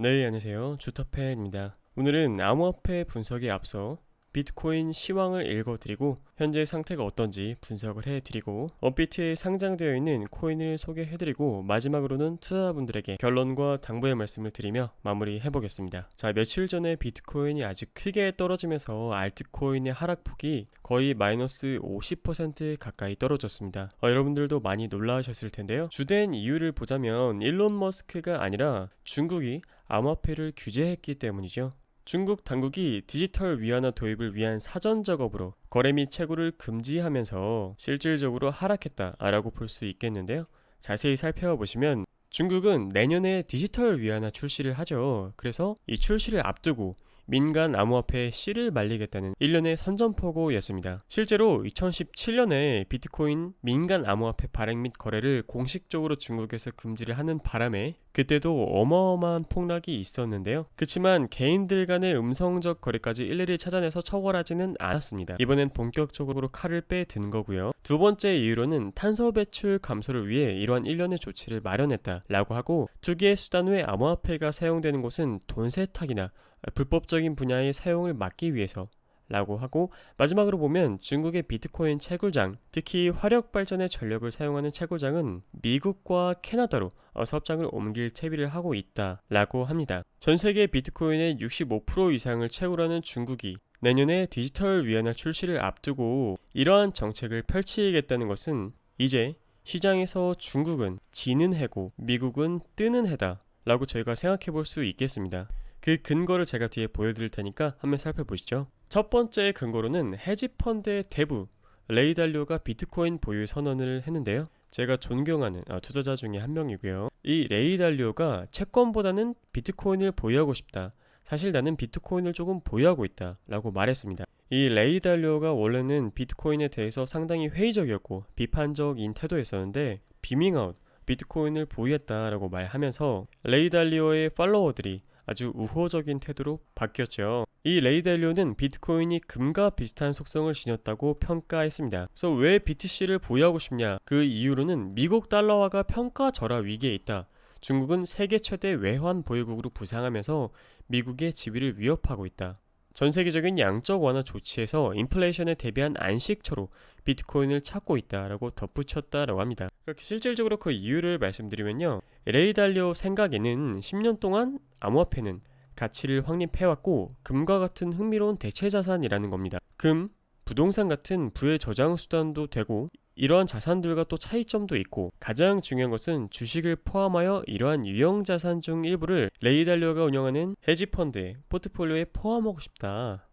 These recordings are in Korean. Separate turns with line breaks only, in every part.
네, 안녕하세요. 주터팬입니다. 오늘은 암호화폐 분석에 앞서 비트코인 시황을 읽어드리고 현재 상태가 어떤지 분석을 해드리고 업비트에 상장되어 있는 코인을 소개해드리고 마지막으로는 투자자분들에게 결론과 당부의 말씀을 드리며 마무리해보겠습니다. 자 며칠 전에 비트코인이 아주 크게 떨어지면서 알트코인의 하락폭이 거의 마이너스 50% 가까이 떨어졌습니다. 어, 여러분들도 많이 놀라셨을 텐데요. 주된 이유를 보자면 일론 머스크가 아니라 중국이 암호화폐를 규제했기 때문이죠. 중국 당국이 디지털 위안화 도입을 위한 사전 작업으로 거래 및 채굴을 금지하면서 실질적으로 하락했다라고 볼 수 있겠는데요. 자세히 살펴보시면 중국은 내년에 디지털 위안화 출시를 하죠. 그래서 이 출시를 앞두고 민간 암호화폐에 씨를 말리겠다는 일련의 선전포고였습니다. 실제로 2017년에 비트코인 민간 암호화폐 발행 및 거래를 공식적으로 중국에서 금지를 하는 바람에 그때도 어마어마한 폭락이 있었는데요. 그렇지만 개인들 간의 음성적 거래까지 일일이 찾아내서 처벌하지는 않았습니다. 이번엔 본격적으로 칼을 빼든 거고요. 두 번째 이유로는 탄소 배출 감소를 위해 이러한 일련의 조치를 마련했다라고 하고 두 개의 수단 외 암호화폐가 사용되는 곳은 돈 세탁이나 불법적인 분야의 사용을 막기 위해서 라고 하고 마지막으로 보면 중국의 비트코인 채굴장 특히 화력 발전의 전력을 사용하는 채굴장은 미국과 캐나다로 어, 사업장을 옮길 채비를 하고 있다 라고 합니다. 전 세계 비트코인의 65% 이상을 채굴하는 중국이 내년에 디지털 위안화 출시를 앞두고 이러한 정책을 펼치겠다는 것은 이제 시장에서 중국은 지는 해고 미국은 뜨는 해다 라고 저희가 생각해 볼 수 있겠습니다. 그 근거를 제가 뒤에 보여드릴 테니까 한번 살펴보시죠. 첫 번째 근거로는 헤지펀드의 대부 레이달료가 비트코인 보유 선언을 했는데요. 제가 존경하는 아, 투자자 중에 한 명이고요. 이 레이달료가 채권보다는 비트코인을 보유하고 싶다. 사실 나는 비트코인을 조금 보유하고 있다. 라고 말했습니다. 이 레이달료가 원래는 비트코인에 대해서 상당히 회의적이었고 비판적인 태도였었는데 비밍아웃 비트코인을 보유했다라고 말하면서 레이달리오의 팔로워들이 아주 우호적인 태도로 바뀌었죠. 이 레이델료는 비트코인이 금과 비슷한 속성을 지녔다고 평가했습니다. 그래서 왜 BTC를 보유하고 싶냐? 그 이유로는 미국 달러화가 평가 절하 위기에 있다. 중국은 세계 최대 외환 보유국으로 부상하면서 미국의 지위를 위협하고 있다. 전 세계적인 양적 완화 조치에서 인플레이션에 대비한 안식처로 비트코인을 찾고 있다라고 덧붙였다라고 합니다. 그러니까 실질적으로 그 이유를 말씀드리면요. 레이달리오 생각에는 10년 동안 암호화폐는 가치를 확립해왔고 금과 같은 흥미로운 대체 자산이라는 겁니다. 금, 부동산 같은 부의 저장 수단도 되고 이러한 자산들과 또 차이점도 있고 가장 중요한 것은 주식을 포함하여 이러한 유형 자산 중 일부를 레이달리오가 운영하는 헤지펀드의 포트폴리오에 포함하고 싶다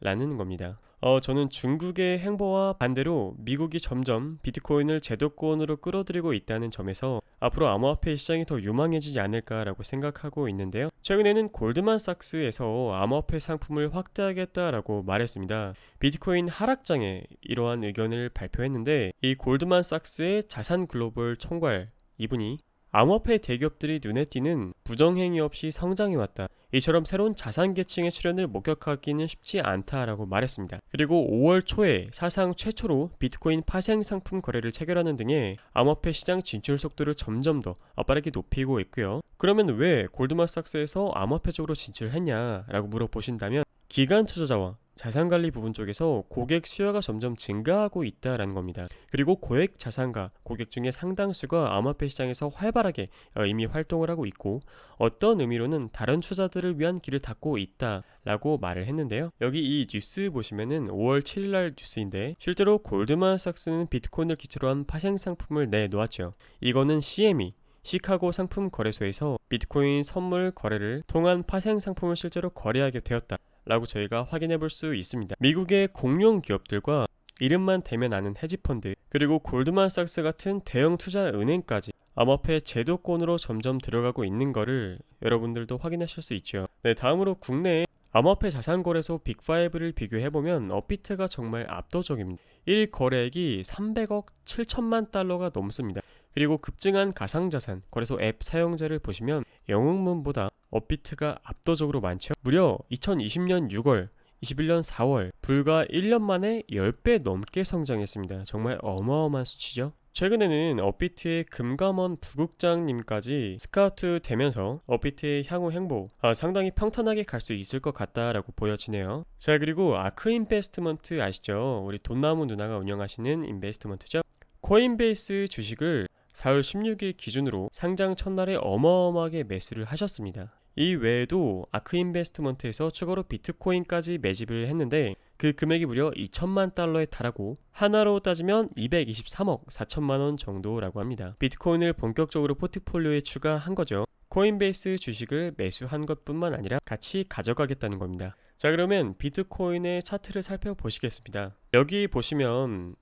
라는 겁니다. 어, 저는 중국의 행보와 반대로 미국이 점점 비트코인을 제도권으로 끌어들이고 있다는 점에서 앞으로 암호화폐 시장이 더 유망해지지 않을까라고 생각하고 있는데요. 최근에는 골드만삭스에서 암호화폐 상품을 확대하겠다라고 말했습니다. 비트코인 하락장에 이러한 의견을 발표했는데 이 골드만삭스의 자산 글로벌 총괄 이분이 암호화폐 대기업들이 눈에 띄는 부정행위 없이 성장해 왔다. 이처럼 새로운 자산 계층의 출현을 목격하기는 쉽지 않다라고 말했습니다. 그리고 5월 초에 사상 최초로 비트코인 파생 상품 거래를 체결하는 등의 암호화폐 시장 진출 속도를 점점 더 빠르게 높이고 있고요. 그러면 왜 골드만삭스에서 암호화폐 쪽으로 진출했냐라고 물어보신다면 기관 투자자와 자산관리 부분 쪽에서 고객 수요가 점점 증가하고 있다라는 겁니다. 그리고 고액 자산가 고객 중에 상당수가 암호화폐 시장에서 활발하게 어, 이미 활동을 하고 있고 어떤 의미로는 다른 투자들을 위한 길을 닫고 있다라고 말을 했는데요. 여기 이 뉴스 보시면은 5월 7일날 뉴스인데 실제로 골드만삭스는 비트코인을 기초로 한 파생 상품을 내놓았죠. 이거는 CME 시카고 상품 거래소에서 비트코인 선물 거래를 통한 파생 상품을 실제로 거래하게 되었다. 라고 저희가 확인해 볼 수 있습니다. 미국의 공룡 기업들과 이름만 대면 아는 헤지펀드 그리고 골드만삭스 같은 대형 투자 은행까지 암호화폐 제도권으로 점점 들어가고 있는 것을 여러분들도 확인하실 수 있죠. 네, 다음으로 국내에 암호화폐 자산거래소 빅5를 비교해보면 업비트가 정말 압도적입니다. 1 거래액이 300억 7천만 달러가 넘습니다. 그리고 급증한 가상자산 거래소 앱 사용자를 보시면 영웅문보다 업비트가 압도적으로 많죠. 무려 2020년 6월 21년 4월 불과 1년 만에 10배 넘게 성장했습니다. 정말 어마어마한 수치죠. 최근에는 업비트의 금감원 부국장님까지 스카우트 되면서 업비트의 향후 행보 아, 상당히 평탄하게 갈 수 있을 것 같다라고 보여지네요. 자 그리고 아크 인베스트먼트 아시죠? 우리 돈나무 누나가 운영하시는 인베스트먼트죠. 코인베이스 주식을 4월 16일 기준으로 상장 첫날에 어마어마하게 매수를 하셨습니다. 이 외에도 아크 인베스트먼트에서 추가로 비트코인까지 매집을 했는데 그 금액이 무려 2천만 달러에 달하고 하나로 따지면 223억 4천만 원 정도라고 합니다. 비트코인을 본격적으로 포트폴리오에 추가한 거죠. 코인베이스 주식을 매수한 것뿐만 아니라 같이 가져가겠다는 겁니다. 자 그러면 비트코인의 차트를 살펴보시겠습니다. 여기 보시면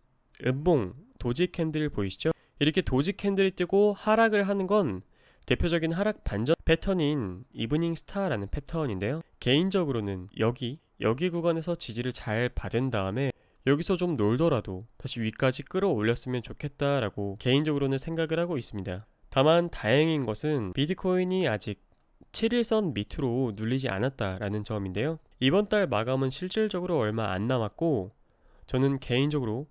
음봉 도지 캔들 보이시죠? 이렇게 도지 캔들이 뜨고 하락을 하는 건 대표적인 하락 반전 패턴인 이브닝 스타라는 패턴인데요. 개인적으로는 여기 여기 구간에서 지지를 잘 받은 다음에 여기서 좀 놀더라도 다시 위까지 끌어올렸으면 좋겠다라고 개인적으로는 생각을 하고 있습니다. 다만 다행인 것은 비트코인이 아직 7일선 밑으로 눌리지 않았다라는 점인데요. 이번 달 마감은 실질적으로 얼마 안 남았고 저는 개인적으로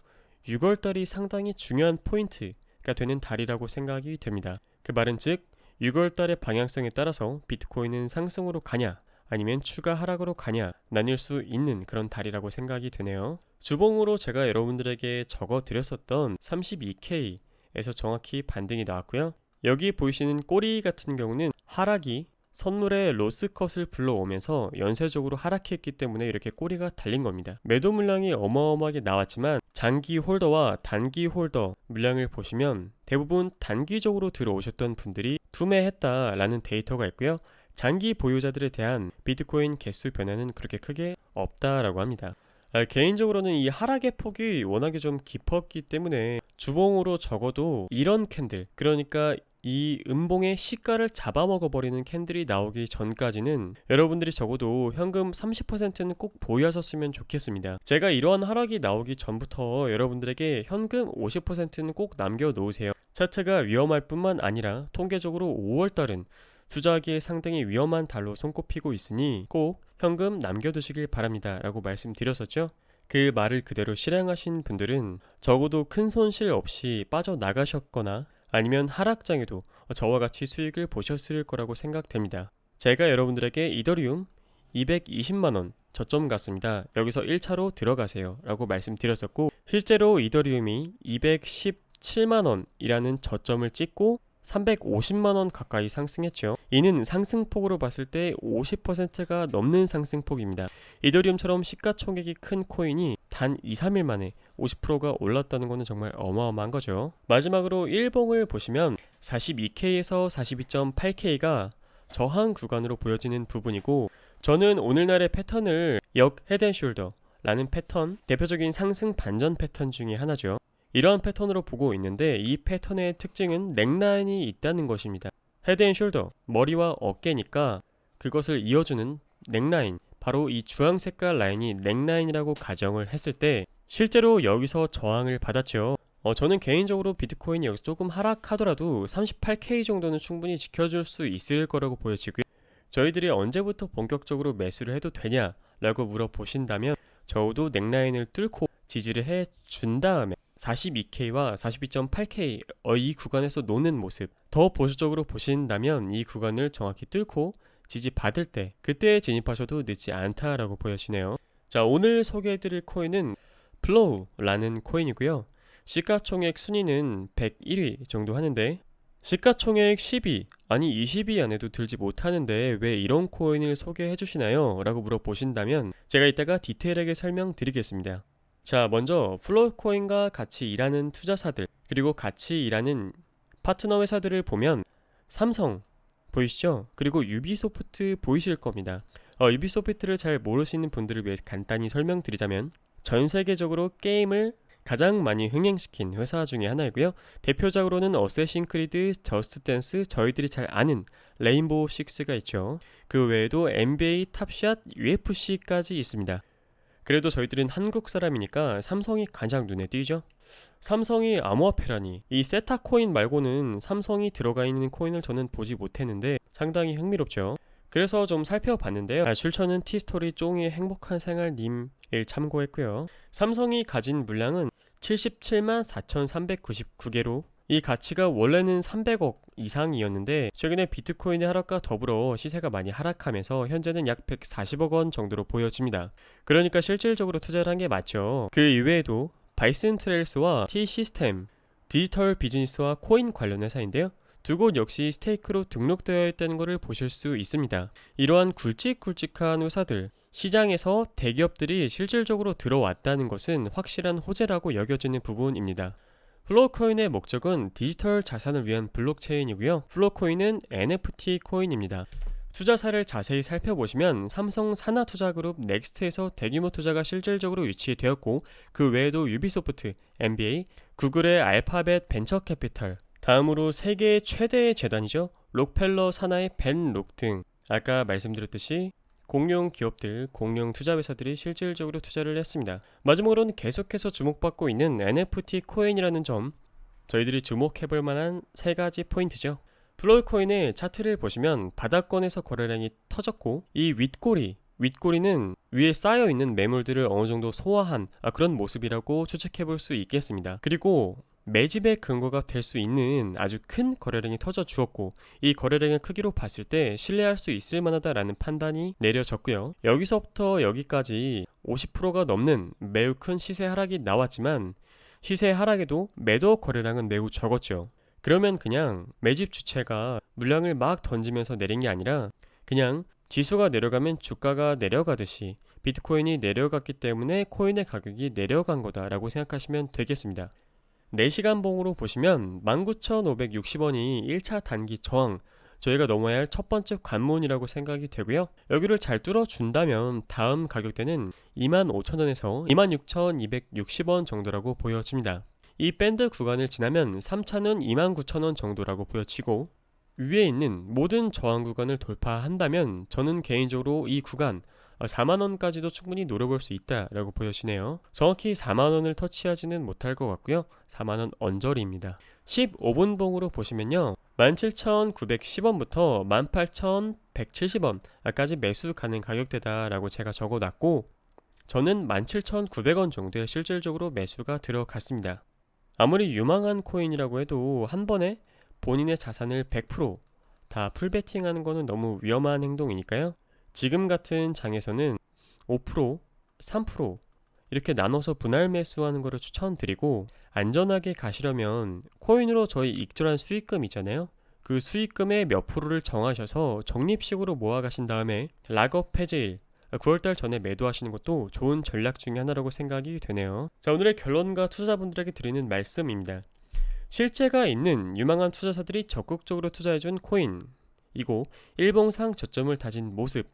6월 달이 상당히 중요한 포인트가 되는 달이라고 생각이 됩니다. 그 말은 즉 6월 달의 방향성에 따라서 비트코인은 상승으로 가냐 아니면 추가 하락으로 가냐 나뉠 수 있는 그런 달이라고 생각이 되네요. 주봉으로 제가 여러분들에게 적어 드렸었던 32K에서 정확히 반등이 나왔고요. 여기 보이시는 꼬리 같은 경우는 하락이 선물의 로스컷을 불러오면서 연쇄적으로 하락했기 때문에 이렇게 꼬리가 달린 겁니다. 매도 물량이 어마어마하게 나왔지만 장기 홀더와 단기 홀더 물량을 보시면 대부분 단기적으로 들어오셨던 분들이 투매했다라는 데이터가 있고요. 장기 보유자들에 대한 비트코인 개수 변화는 그렇게 크게 없다라고 합니다. 아, 개인적으로는 이 하락의 폭이 워낙에 좀 깊었기 때문에 주봉으로 적어도 이런 캔들 그러니까 이 음봉의 시가를 잡아먹어버리는 캔들이 나오기 전까지는 여러분들이 적어도 현금 30%는 꼭 보유하셨으면 좋겠습니다. 제가 이러한 하락이 나오기 전부터 여러분들에게 현금 50%는 꼭 남겨놓으세요. 차트가 위험할 뿐만 아니라 통계적으로 5월달은 투자하기에 상당히 위험한 달로 손꼽히고 있으니 꼭 현금 남겨두시길 바랍니다. 라고 말씀드렸었죠. 그 말을 그대로 실행하신 분들은 적어도 큰 손실 없이 빠져나가셨거나 아니면 하락장에도 저와 같이 수익을 보셨을 거라고 생각됩니다. 제가 여러분들에게 이더리움 220만원 저점 같습니다. 여기서 1차로 들어가세요. 라고 말씀드렸었고, 실제로 이더리움이 217만원이라는 저점을 찍고 350만원 가까이 상승했죠. 이는 상승폭으로 봤을 때 50%가 넘는 상승폭입니다. 이더리움처럼 시가총액이 큰 코인이 단 2, 3일 만에 50%가 올랐다는 것은 정말 어마어마한 거죠. 마지막으로 일봉을 보시면 42K에서 42.8K가 저항 구간으로 보여지는 부분이고 저는 오늘날의 패턴을 역 헤드앤숄더 라는 패턴, 대표적인 상승 반전 패턴 중에 하나죠. 이러한 패턴으로 보고 있는데 이 패턴의 특징은 넥라인이 있다는 것입니다. 헤드앤숄더, 머리와 어깨니까 그것을 이어주는 넥라인, 바로 이 주황 색깔 라인이 넥라인이라고 가정을 했을 때 실제로 여기서 저항을 받았죠. 어, 저는 개인적으로 비트코인이 여기서 조금 하락하더라도 38K 정도는 충분히 지켜줄 수 있을 거라고 보여지고요. 저희들이 언제부터 본격적으로 매수를 해도 되냐라고 물어보신다면 적어도 넥라인을 뚫고 지지를 해 준 다음에 42K와 42.8K 어, 이 구간에서 노는 모습 더 보수적으로 보신다면 이 구간을 정확히 뚫고 지지 받을 때 그때 진입하셔도 늦지 않다라고 보여지네요. 자 오늘 소개해드릴 코인은 플로우라는 코인이고요. 시가총액 순위는 101위 정도 하는데 시가총액 10위 아니 20위 안에도 들지 못하는데 왜 이런 코인을 소개해 주시나요? 라고 물어보신다면 제가 이따가 디테일하게 설명드리겠습니다. 자 먼저 플로우 코인과 같이 일하는 투자사들 그리고 같이 일하는 파트너 회사들을 보면 삼성 보이시죠? 그리고 유비소프트 보이실 겁니다. 어, 유비소프트를 잘 모르시는 분들을 위해 간단히 설명드리자면 전 세계적으로 게임을 가장 많이 흥행시킨 회사 중에 하나이고요. 대표적으로는 어쌔신 크리드, 저스트 댄스, 저희들이 잘 아는 레인보우 식스가 있죠. 그 외에도 NBA, 탑샷, UFC까지 있습니다. 그래도 저희들은 한국 사람이니까 삼성이 가장 눈에 띄죠. 삼성이 암호화폐라니 이 세타 코인 말고는 삼성이 들어가 있는 코인을 저는 보지 못했는데 상당히 흥미롭죠. 그래서 좀 살펴봤는데요. 아, 출처는 티스토리 쫑의 행복한 생활님을 참고했고요. 삼성이 가진 물량은 77만 4,399개로 이 가치가 원래는 300억 이상이었는데 최근에 비트코인의 하락과 더불어 시세가 많이 하락하면서 현재는 약 140억 원 정도로 보여집니다. 그러니까 실질적으로 투자를 한 게 맞죠. 그 이외에도 바이슨 트레일스와 T 시스템, 디지털 비즈니스와 코인 관련 회사인데요. 두 곳 역시 스테이크로 등록되어 있다는 것을 보실 수 있습니다. 이러한 굵직굵직한 회사들, 시장에서 대기업들이 실질적으로 들어왔다는 것은 확실한 호재라고 여겨지는 부분입니다. 플로어코인의 목적은 디지털 자산을 위한 블록체인이고요. 플로어코인은 NFT 코인입니다. 투자사를 자세히 살펴보시면 삼성 산하투자그룹 넥스트에서 대규모 투자가 실질적으로 위치되었고 그 외에도 유비소프트, NBA, 구글의 알파벳 벤처캐피털, 다음으로 세계 최대의 재단이죠. 록펠러 산하의 벤록 등 아까 말씀드렸듯이 공룡 기업들, 공룡 투자 회사들이 실질적으로 투자를 했습니다. 마지막으로는 계속해서 주목받고 있는 NFT 코인이라는 점 저희들이 주목해볼 만한 세 가지 포인트죠. 플로이코인의 차트를 보시면 바닥권에서 거래량이 터졌고 이 윗꼬리 윗꼬리는 위에 쌓여 있는 매물들을 어느 정도 소화한 아, 그런 모습이라고 추측해 볼 수 있겠습니다. 그리고 매집의 근거가 될 수 있는 아주 큰 거래량이 터져 주었고 이 거래량의 크기로 봤을 때 신뢰할 수 있을 만하다라는 판단이 내려졌고요. 여기서부터 여기까지 50%가 넘는 매우 큰 시세 하락이 나왔지만 시세 하락에도 매도 거래량은 매우 적었죠. 그러면 그냥 매집 주체가 물량을 막 던지면서 내린 게 아니라 그냥 지수가 내려가면 주가가 내려가듯이 비트코인이 내려갔기 때문에 코인의 가격이 내려간 거다라고 생각하시면 되겠습니다. 4시간 봉으로 보시면 19,560원이 1차 단기 저항 저희가 넘어야 할 첫 번째 관문이라고 생각이 되고요. 여기를 잘 뚫어준다면 다음 가격대는 25,000원에서 26,260원 정도라고 보여집니다. 이 밴드 구간을 지나면 3차는 29,000원 정도라고 보여지고 위에 있는 모든 저항 구간을 돌파한다면 저는 개인적으로 이 구간 4만원까지도 충분히 노려볼 수 있다라고 보여지네요. 정확히 4만원을 터치하지는 못할 것 같고요. 4만원 언저리입니다. 15분봉으로 보시면요. 17,910원부터 18,170원까지 매수 가능 가격대다라고 제가 적어놨고 저는 17,900원 정도에 실질적으로 매수가 들어갔습니다. 아무리 유망한 코인이라고 해도 한 번에 본인의 자산을 100%다 풀베팅하는 거는 너무 위험한 행동이니까요. 지금 같은 장에서는 5%, 3% 이렇게 나눠서 분할 매수하는 것을 추천드리고 안전하게 가시려면 코인으로 저희 익절한 수익금 있잖아요. 그 수익금의 몇 프로를 정하셔서 적립식으로 모아 가신 다음에 락업 해제일 9월달 전에 매도하시는 것도 좋은 전략 중의 하나라고 생각이 되네요. 자, 오늘의 결론과 투자자분들에게 드리는 말씀입니다. 실제가 있는 유망한 투자사들이 적극적으로 투자해준 코인, 이고 일봉상 저점을 다진 모습,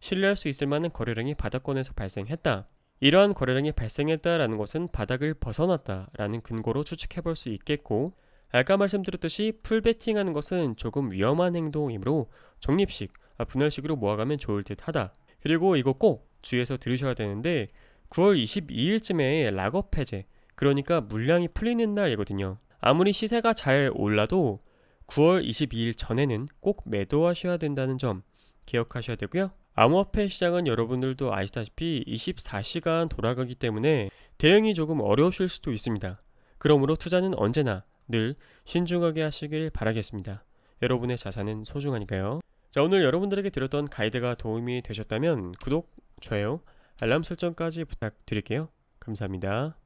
신뢰할 수 있을 만한 거래량이 바닥권에서 발생했다. 이러한 거래량이 발생했다라는 것은 바닥을 벗어났다라는 근거로 추측해 볼 수 있겠고, 아까 말씀드렸듯이 풀베팅하는 것은 조금 위험한 행동이므로 적립식, 분할식으로 모아가면 좋을 듯 하다. 그리고 이거 꼭 주의해서 들으셔야 되는데 9월 22일쯤에 락업 해제 그러니까 물량이 풀리는 날이거든요. 아무리 시세가 잘 올라도 9월 22일 전에는 꼭 매도하셔야 된다는 점 기억하셔야 되고요. 암호화폐 시장은 여러분들도 아시다시피 24시간 돌아가기 때문에 대응이 조금 어려우실 수도 있습니다. 그러므로 투자는 언제나 늘 신중하게 하시길 바라겠습니다. 여러분의 자산은 소중하니까요. 자, 오늘 여러분들에게 드렸던 가이드가 도움이 되셨다면 구독, 좋아요, 알람 설정까지 부탁드릴게요. 감사합니다.